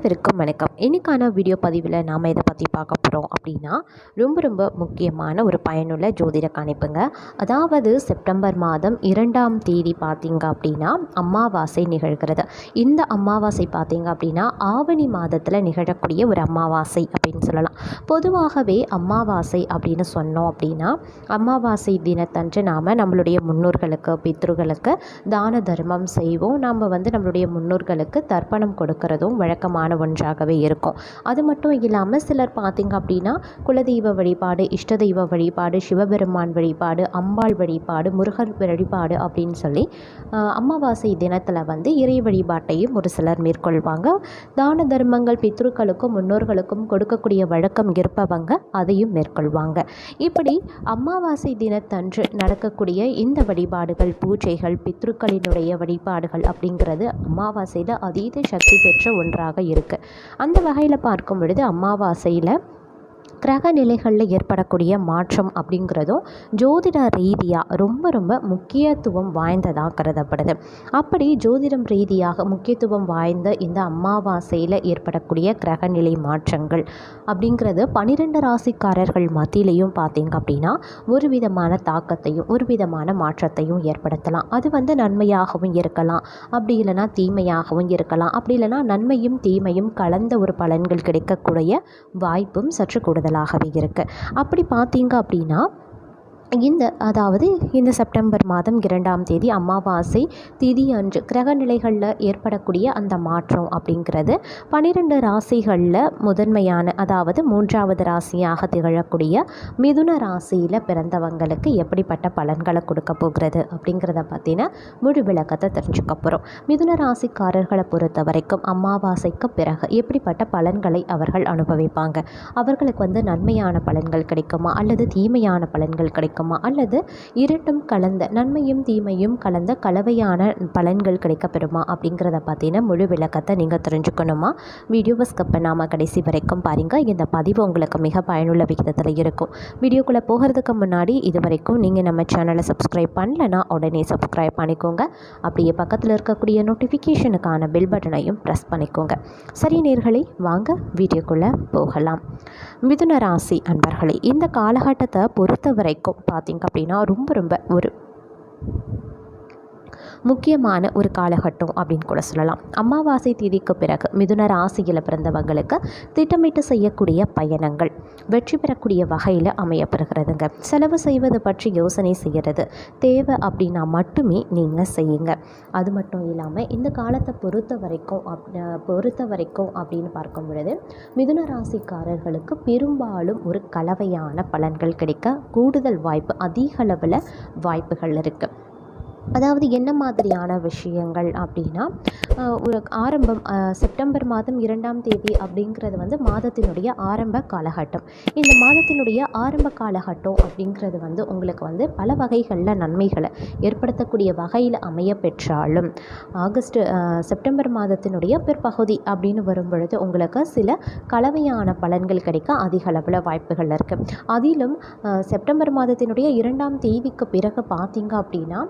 அனைவருக்கும் வணக்கம். இன்றைக்கான வீடியோ பதிவில் நாம் இதை பற்றி பார்க்க போகிறோம் அப்படின்னா ரொம்ப ரொம்ப முக்கியமான ஒரு பயனுள்ள ஜோதிட கணிப்புங்க. அதாவது செப்டம்பர் மாதம் இரண்டாம் தேதி பார்த்தீங்க அப்படின்னா அமாவாசை நிகழ்கிறது. இந்த அமாவாசை பார்த்திங்க அப்படின்னா ஆவணி மாதத்தில் நிகழக்கூடிய ஒரு அமாவாசை அப்படின்னு சொல்லலாம். பொதுவாகவே அமாவாசை அப்படின்னு சொன்னோம் அப்படின்னா அமாவாசை தினத்தன்று நாம் நம்மளுடைய முன்னோர்களுக்கு பித்ருகளுக்கு தான தர்மம் செய்வோம். நாம் வந்து நம்மளுடைய முன்னோர்களுக்கு தர்ப்பணம் கொடுக்கறதும் வழக்கமான ஒன்றாகவே இருக்கும். அது மட்டும் இல்லாமல் சிலர் பார்த்திங்க அப்படின்னா குலதெய்வ வழிபாடு இஷ்ட தெய்வ வழிபாடு சிவபெருமான் வழிபாடு அம்பாள் வழிபாடு முருகர் வழிபாடு அப்படின்னு சொல்லி அமாவாசை தினத்தில் வந்து இறை வழிபாட்டையும் ஒரு சிலர் மேற்கொள்வாங்க. தான தர்மங்கள் பித்ருக்களுக்கும் முன்னோர்களுக்கும் கொடுக்கக்கூடிய வழக்கம் இருப்பவங்க அதையும் மேற்கொள்வாங்க. இப்படி அமாவாசை தினத்தன்று நடக்கக்கூடிய இந்த வழிபாடுகள் பூஜைகள் பித்ருக்களினுடைய வழிபாடுகள் அப்படிங்கிறது அமாவாசையில் அதீத சக்தி பெற்ற ஒன்றாக இருக்கும் இருக்குது அந்த வகையில் பார்க்கும் பொழுது அமாவாசையில் கிரக நிலைகளில் ஏற்படக்கூடிய மாற்றம் அப்படிங்கிறதும் ஜோதிட ரீதியாக ரொம்ப ரொம்ப முக்கியத்துவம் வாய்ந்ததாக கருதப்படுது. அப்படி ஜோதிடம் ரீதியாக முக்கியத்துவம் வாய்ந்த இந்த அமாவாசையில் ஏற்படக்கூடிய கிரகநிலை மாற்றங்கள் அப்படிங்கிறது பன்னிரெண்டு ராசிக்காரர்கள் மத்தியிலையும் பார்த்தீங்க அப்படின்னா ஒரு விதமான தாக்கத்தையும் ஒரு விதமான மாற்றத்தையும் ஏற்படுத்தலாம். அது வந்து நன்மையாகவும் இருக்கலாம். அப்படி இல்லைன்னா தீமையாகவும் இருக்கலாம். அப்படி இல்லைன்னா நன்மையும் தீமையும் கலந்த ஒரு பலன்கள் கிடைக்கக்கூடிய வாய்ப்பும் சற்று கூடுதலாகவே இருக்குது அப்படி பார்த்தீங்க அப்படின்னா இந்த அதாவது இந்த செப்டம்பர் மாதம் இரண்டாம் தேதி அமாவாசை திதி அன்று கிரக நிலைகளில் ஏற்படக்கூடிய அந்த மாற்றம் அப்படிங்கிறது பன்னிரெண்டு ராசிகளில் முதன்மையான அதாவது மூன்றாவது ராசியாக திகழக்கூடிய மிதுன ராசியில் பிறந்தவங்களுக்கு எப்படிப்பட்ட பலன்களை கொடுக்க போகிறது அப்படிங்கிறத பற்றின முழு விளக்கத்தை தெரிஞ்சுக்க போகிறோம் மிதுன ராசிக்காரர்களை பொறுத்த வரைக்கும் அமாவாசைக்கு பிறகு எப்படிப்பட்ட பலன்களை அவர்கள் அனுபவிப்பாங்க? அவர்களுக்கு வந்து நன்மையான பலன்கள் கிடைக்குமா? அல்லது தீமையான பலன்கள் கிடைக்கும்? அல்லது இரண்டும் கலந்த நன்மையும் தீமையும் கலந்த கலவையான பலன்கள் கிடைக்கப்பெறுமா? அப்படிங்கிறத பார்த்தீங்கன்னா முழு விளக்கத்தை நீங்கள் தெரிஞ்சுக்கணுமா? வீடியோவை ஸ்கிப் பண்ணாமல் கடைசி வரைக்கும் பாருங்கள் இந்த பதிவு உங்களுக்கு மிக பயனுள்ள விகிதத்தில் இருக்கும். வீடியோக்குள்ளே போகிறதுக்கு முன்னாடி இது வரைக்கும் நீங்கள் நம்ம சேனலை சப்ஸ்கிரைப் பண்ணலனா உடனே சப்ஸ்கிரைப் பண்ணிக்கோங்க. அப்படியே பக்கத்தில் இருக்கக்கூடிய நோட்டிஃபிகேஷனுக்கான பெல் பட்டனையும் ப்ரெஸ் பண்ணிக்கோங்க. சரி நேர்களை வாங்க வீடியோக்குள்ளே போகலாம். மிதுன ராசி அன்பர்களே இந்த காலகட்டத்தை பொறுத்த வரைக்கும் பார்த்தீங்க அப்படின்னா ரொம்ப ரொம்ப ஒரு முக்கியமான ஒரு காலகட்டம் அப்படின்னு கூட சொல்லலாம். அமாவாசை தேதிக்கு பிறகு மிதுன ராசியில் பிறந்தவங்களுக்கு திட்டமிட்டு செய்யக்கூடிய பயணங்கள் வெற்றி பெறக்கூடிய வகையில் அமையப்படுகிறதுங்க செலவு செய்வது பற்றி யோசனை செய்கிறது தேவை அப்படின்னா மட்டுமே நீங்கள் செய்யுங்க. அது மட்டும் இல்லாமல் இந்த காலத்தை பொறுத்த வரைக்கும் அப் பொறுத்த வரைக்கும் அப்படின்னு பார்க்கும் பொழுது மிதுன ராசிக்காரர்களுக்கு பெரும்பாலும் ஒரு கலவையான பலன்கள் கிடைக்க கூடுதல் வாய்ப்பு அதிக அளவில் வாய்ப்புகள் இருக்குது அதாவது என்ன மாதிரியான விஷயங்கள் அப்படின்னா ஒரு ஆரம்பம் செப்டம்பர் மாதம் இரண்டாம் தேதி அப்படிங்கிறது வந்து மாதத்தினுடைய ஆரம்ப காலகட்டம். இந்த மாதத்தினுடைய ஆரம்ப காலகட்டம் அப்படிங்கிறது வந்து உங்களுக்கு வந்து பல வகைகளில் நன்மைகளை ஏற்படுத்தக்கூடிய வகையில் அமைய பெற்றாலும் ஆகஸ்ட் செப்டம்பர் மாதத்தினுடைய பிற்பகுதி அப்படின்னு வரும் பொழுது உங்களுக்கு சில கலவையான பலன்கள் கிடைக்க அதிக அளவில் வாய்ப்புகள் இருக்குது அதிலும் செப்டம்பர் மாதத்தினுடைய இரண்டாம் தேதிக்கு பிறகு பார்த்தீங்க அப்படின்னா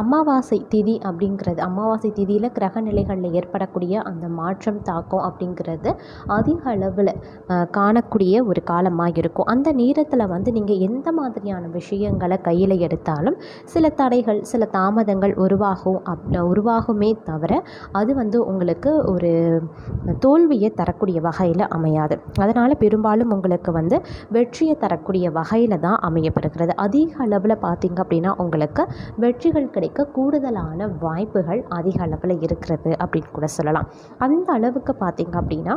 அமாவாசை திதி அப்படிங்கிறது அமாவாசை திதியில் கிரக நிலைகளில் ஏற்படக்கூடிய அந்த மாற்றம் தாக்கம் அப்படிங்கிறது அதிக அளவில் காணக்கூடிய ஒரு காலமாக இருக்கும். அந்த நேரத்தில் வந்து நீங்கள் எந்த மாதிரியான விஷயங்களை கையில் எடுத்தாலும் சில தடைகள் சில தாமதங்கள் உருவாகும் அப் உருவாகுமே தவிர அது வந்து உங்களுக்கு ஒரு தோல்வியை தரக்கூடிய வகையில் அமையாது. அதனால் பெரும்பாலும் உங்களுக்கு வந்து வெற்றியை தரக்கூடிய வகையில் தான் அமையப்படுகிறது. அதிக அளவில் பார்த்தீங்க அப்படின்னா உங்களுக்கு வெற்றிகள் கிடைக்க கூடுதலான வாய்ப்புகள் அதிக அளவில் இருக்கிறது அப்படின்னு கூட சொல்லலாம். அந்த அளவுக்கு பார்த்தீங்க அப்படின்னா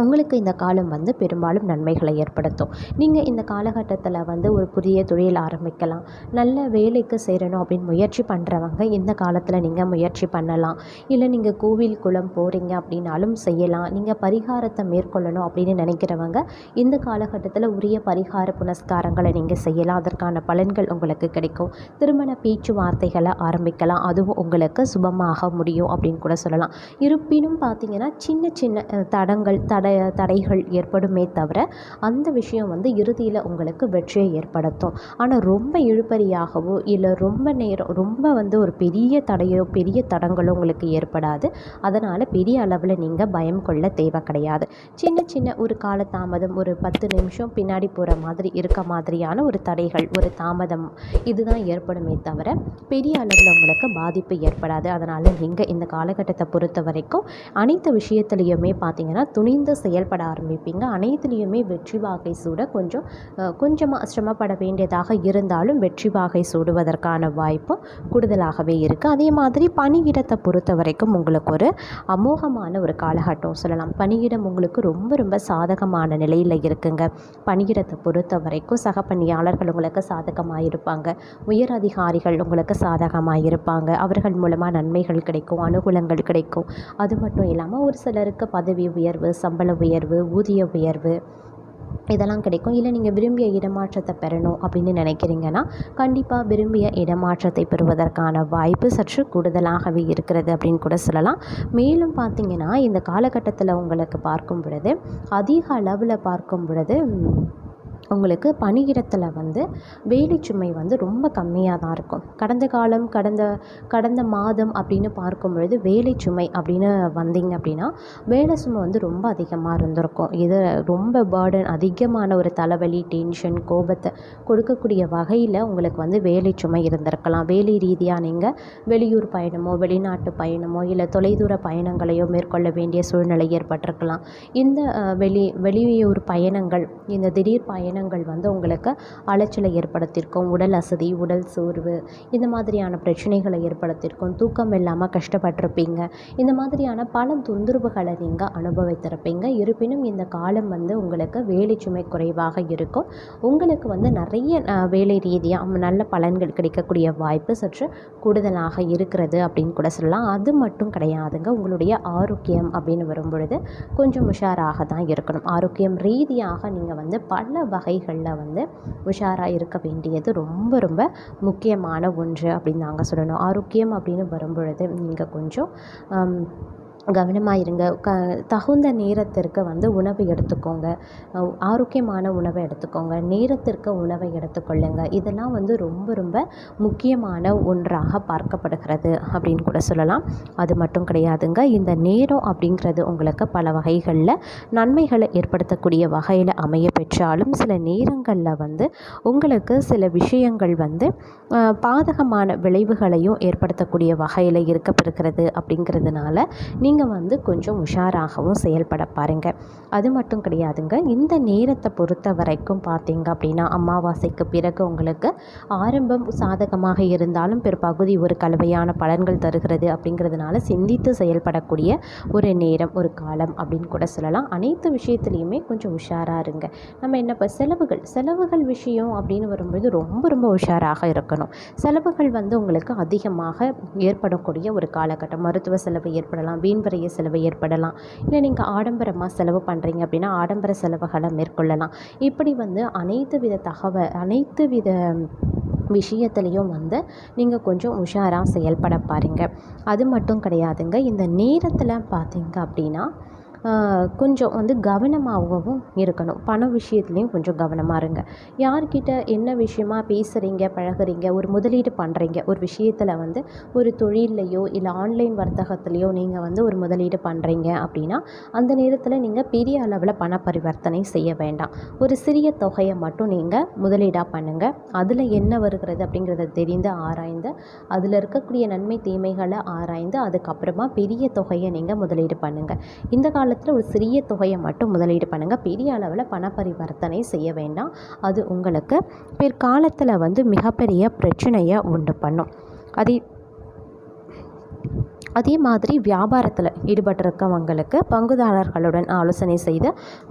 உங்களுக்கு இந்த காலம் வந்து பெரும்பாலும் நன்மைகளை ஏற்படுத்தும். நீங்கள் இந்த காலகட்டத்தில் வந்து ஒரு புதிய தொழில் ஆரம்பிக்கலாம். நல்ல வேலைக்கு சேரணும் அப்படின்னு முயற்சி பண்ணுறவங்க இந்த காலத்தில் நீங்கள் முயற்சி பண்ணலாம். இல்லை நீங்கள் கோவில் குளம் போகிறீங்க அப்படின்னாலும் செய்யலாம். நீங்கள் பரிகாரத்தை மேற்கொள்ளணும் அப்படின்னு நினைக்கிறவங்க இந்த காலகட்டத்தில் உரிய பரிகார புனஸ்காரங்களை நீங்கள் செய்யலாம். அதற்கான பலன்கள் உங்களுக்கு கிடைக்கும். திருமண பேச்சுவார்த்தைகளை ஆரம்பிக்கலாம். அதுவும் உங்களுக்கு சுபமாக முடியும் அப்படின்னு கூட சொல்லலாம். இருப்பினும் பார்த்தீங்கன்னா சின்ன சின்ன தடங்கள் தட தடை தடைகள் ஏற்படுமே தவிர அந்த விஷயம் வந்து இறுதியில் உங்களுக்கு வெற்றியை ஏற்படுத்தும். ஆனால் ரொம்ப இழுபறியாகவோ இல்லை ரொம்ப நேரம் ரொம்ப வந்து ஒரு பெரிய தடையோ பெரிய தடங்களோ உங்களுக்கு ஏற்படாது. அதனால் பெரிய அளவில் நீங்கள் பயம் கொள்ள தேவை கிடையாது. சின்ன சின்ன ஒரு கால தாமதம் ஒரு பத்து நிமிஷம் பின்னாடி போகிற மாதிரி இருக்க மாதிரியான ஒரு தடைகள் ஒரு தாமதம் இதுதான் ஏற்படுமே தவிர பெரிய அளவில் உங்களுக்கு பாதிப்பு ஏற்படாது. அதனால் நீங்கள் இந்த காலகட்டத்தை பொறுத்த வரைக்கும் அனைத்து விஷயத்துலையுமே பார்த்தீங்கன்னா துணிந்து செயல்பட ஆரம்பிப்பீங்க. அனைத்துலேயுமே வெற்றி வாகை சூட கொஞ்சம் கொஞ்சமாக சிரமப்பட வேண்டியதாக இருந்தாலும் வெற்றி வாகை சூடுவதற்கான வாய்ப்பும் கூடுதலாகவே இருக்குது அதே மாதிரி பணியிடத்தை பொறுத்த வரைக்கும் உங்களுக்கு ஒரு அமோகமான ஒரு காலகட்டம் சொல்லலாம். பணியிடம் உங்களுக்கு ரொம்ப ரொம்ப சாதகமான நிலையில் இருக்குங்க. பணியிடத்தை பொறுத்த வரைக்கும் சக பணியாளர்கள் உங்களுக்கு சாதகமாக இருப்பாங்க. உயர் அதிகாரிகள் உங்களுக்கு சாதகமாக இருப்பாங்க. அவர்கள் மூலமாக நன்மைகள் கிடைக்கும் அனுகூலங்கள் கிடைக்கும். அது மட்டும் இல்லாமல் ஒரு சிலருக்கு பதவி உயர்வு சம்பள உயர்வு ஊதிய உயர்வு இதெல்லாம் கிடைக்கும். இல்லை நீங்கள் விரும்பிய இடமாற்றத்தை பெறணும் அப்படின்னு நினைக்கிறீங்கன்னா கண்டிப்பாக விரும்பிய இடமாற்றத்தை பெறுவதற்கான வாய்ப்பு சற்று கூடுதலாகவே இருக்கிறது அப்படின்னு கூட சொல்லலாம். மேலும் பார்த்தீங்கன்னா இந்த காலகட்டத்தில் உங்களுக்கு பார்க்கும் பொழுது அதிக அளவில் பார்க்கும் பொழுது உங்களுக்கு பணியிடத்தில் வந்து வேலை சுமை வந்து ரொம்ப கம்மியாக தான் இருக்கும். கடந்த காலம் கடந்த கடந்த மாதம் அப்படின்னு பார்க்கும் பொழுது வேலை சுமை அப்படின்னு வந்தீங்க அப்படின்னா வேலை சுமை வந்து ரொம்ப அதிகமாக இருந்திருக்கும். இது ரொம்ப பேர்டன் அதிகமான ஒரு தலைவலி டென்ஷன் கோபத்தை கொடுக்கக்கூடிய வகையில் உங்களுக்கு வந்து வேலை சுமை இருந்திருக்கலாம். வேலை ரீதியாக நீங்கள் வெளியூர் பயணமோ வெளிநாட்டு பயணமோ இல்லை தொலைதூர பயணங்களையோ மேற்கொள்ள வேண்டிய சூழ்நிலை ஏற்பட்டிருக்கலாம். இந்த வெளி வெளியூர் பயணங்கள் இந்த திடீர் பயணம் பயணங்கள் வந்து உங்களுக்கு அலைச்சலை ஏற்படுத்தியிருக்கும். உடல் அசதி உடல் சோர்வு இந்த மாதிரியான பிரச்சனைகளை ஏற்படுத்தியிருக்கும். தூக்கம் இல்லாமல் கஷ்டப்பட்டிருப்பீங்க. இந்த மாதிரியான பல தொந்தரவுகளை நீங்கள் அனுபவித்திருப்பீங்க. இருப்பினும் இந்த காலம் வந்து உங்களுக்கு வேலை சுமை குறைவாக இருக்கும். உங்களுக்கு வந்து நிறைய வேலை ரீதியாக நல்ல பலன்கள் கிடைக்கக்கூடிய வாய்ப்பு சற்று கூடுதலாக இருக்கிறது அப்படின்னு கூட சொல்லலாம். அது மட்டும் கிடையாதுங்க. உங்களுடைய ஆரோக்கியம் அப்படின்னு வரும்பொழுது கொஞ்சம் உஷாராக தான் இருக்கணும். ஆரோக்கியம் ரீதியாக நீங்கள் வந்து பல வகைகளில் வந்து உஷாராக இருக்க வேண்டியது ரொம்ப ரொம்ப முக்கியமான ஒன்று அப்படின்னு நாங்கள் சொல்லணும். ஆரோக்கியம் அப்படின்னு வரும்பொழுது நீங்கள் கொஞ்சம் கவனமாக இருங்க க தகுந்த நேரத்திற்கு வந்து உணவு எடுத்துக்கோங்க. ஆரோக்கியமான உணவை எடுத்துக்கோங்க. நேரத்திற்கு உணவை எடுத்துக்கொள்ளுங்க. இதெல்லாம் வந்து ரொம்ப ரொம்ப முக்கியமான ஒன்றாக பார்க்கப்படுகிறது அப்படின்னு கூட சொல்லலாம். அது மட்டும் கிடையாதுங்க. இந்த நேரம் அப்படிங்கிறது உங்களுக்கு பல வகைகளில் நன்மைகளை ஏற்படுத்தக்கூடிய வகையில் அமைய பெற்றாலும் சில நேரங்களில் வந்து உங்களுக்கு சில விஷயங்கள் வந்து பாதகமான விளைவுகளையும் ஏற்படுத்தக்கூடிய வகையில் இருக்கப்பெறுகிறது அப்படிங்கிறதுனால நீங்கள் நீங்கள் வந்து கொஞ்சம் உஷாராகவும் செயல்பட பாருங்கள் அது மட்டும் கிடையாதுங்க. இந்த நேரத்தை பொறுத்த வரைக்கும் பார்த்தீங்க அப்படின்னா அமாவாசைக்கு பிறகு உங்களுக்கு ஆரம்பம் சாதகமாக இருந்தாலும் பிற்பகுதி ஒரு கலவையான பலன்கள் தருகிறது அப்படிங்கிறதுனால சிந்தித்து செயல்படக்கூடிய ஒரு நேரம் ஒரு காலம் அப்படின்னு கூட சொல்லலாம். அனைத்து விஷயத்துலையுமே கொஞ்சம் உஷாராக இருங்க. நம்ம என்ன இப்போ செலவுகள் செலவுகள் விஷயம் அப்படின்னு வரும்போது ரொம்ப ரொம்ப உஷாராக இருக்கணும். செலவுகள் வந்து உங்களுக்கு அதிகமாக ஏற்படக்கூடிய ஒரு காலகட்டம். மருத்துவ செலவு ஏற்படலாம் பாரம்பரிய செலவு ஏற்படலாம். இல்லை நீங்கள் ஆடம்பரமாக செலவு பண்ணுறீங்க அப்படின்னா ஆடம்பர செலவுகளை மேற்கொள்ளலாம். இப்படி வந்து அனைத்து வித தகவல் அனைத்து வித விஷயத்துலேயும் வந்து நீங்கள் கொஞ்சம் உஷாராக செயல்பட பாருங்க. அது மட்டும் கிடையாதுங்க. இந்த நேரத்தில் பார்த்தீங்க அப்படின்னா கொஞ்சம் வந்து கவனமாகவும் இருக்கணும். பண விஷயத்துலேயும் கொஞ்சம் கவனமாக இருங்க. யார்கிட்ட என்ன விஷயமா பேசுகிறீங்க பழகுறீங்க ஒரு முதலீடு பண்ணுறீங்க ஒரு விஷயத்தில் வந்து ஒரு தொழில்லையோ இல்லை ஆன்லைன் வர்த்தகத்துலேயோ நீங்கள் வந்து ஒரு முதலீடு பண்ணுறீங்க அப்படின்னா அந்த நேரத்தில் நீங்கள் பெரிய அளவில் பண பரிவர்த்தனை செய்ய வேண்டாம். ஒரு சிறிய தொகையை மட்டும் நீங்கள் முதலீடாக பண்ணுங்கள் அதில் என்ன வருகிறது அப்படிங்கிறத தெரிந்து ஆராய்ந்து அதில் இருக்கக்கூடிய நன்மை தீமைகளை ஆராய்ந்து அதுக்கப்புறமா பெரிய தொகையை நீங்கள் முதலீடு பண்ணுங்கள் இந்த காலத்தில் ஒரு சிறிய தொகையை மட்டும் முதலீடு பண்ணுங்கள் பெரிய அளவில் பண பரிவர்த்தனை செய்ய வேண்டாம். அது உங்களுக்கு பிற்காலத்தில் வந்து மிகப்பெரிய பிரச்சனையை உண்டு பண்ணும். அதை அதே மாதிரி வியாபாரத்தில் ஈடுபட்டிருக்கவங்களுக்கு பங்குதாரர்களுடன் ஆலோசனை செய்து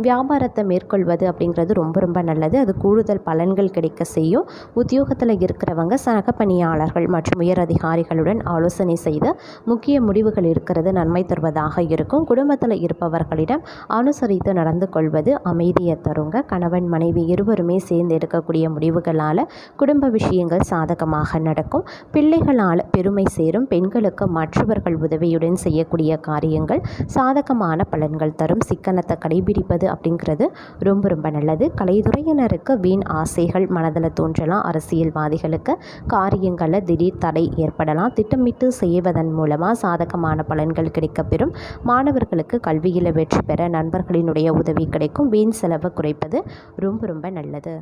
வியாபாரத்தை மேற்கொள்வது அப்படிங்கிறது ரொம்ப ரொம்ப நல்லது. அது கூடுதல் பலன்கள் கிடைக்க செய்யும். உத்தியோகத்தில் இருக்கிறவங்க சக பணியாளர்கள் மற்றும் உயர் அதிகாரிகளுடன் ஆலோசனை செய்து முக்கிய முடிவுகள் இருக்கிறது நன்மை தருவதாக இருக்கும். குடும்பத்தில் இருப்பவர்களிடம் அனுசரித்து நடந்து கொள்வது அமைதியை தருங்க. கணவன் மனைவி இருவருமே சேர்ந்து எடுக்கக்கூடிய முடிவுகளால் குடும்ப விஷயங்கள் சாதகமாக நடக்கும். பிள்ளைகளால் பெருமை சேரும். பெண்களுக்கு மற்றவர்கள் நண்பர்கள் உதவியுடன் செய்யக்கூடிய காரியங்கள் சாதகமான பலன்கள் தரும். சிக்கனத்தை கடைபிடிப்பது அப்படிங்கிறது ரொம்ப ரொம்ப நல்லது. கலைத்துறையினருக்கு வீண் ஆசைகள் மனதில் தோன்றலாம். அரசியல்வாதிகளுக்கு காரியங்களில் திடீர் தடை ஏற்படலாம். திட்டமிட்டு செய்வதன் மூலமாக சாதகமான பலன்கள் கிடைக்கப்பெறும். மாணவர்களுக்கு கல்வியில் வெற்றி பெற நண்பர்களினுடைய உதவி கிடைக்கும். வீண் செலவை குறைப்பது ரொம்ப ரொம்ப நல்லது.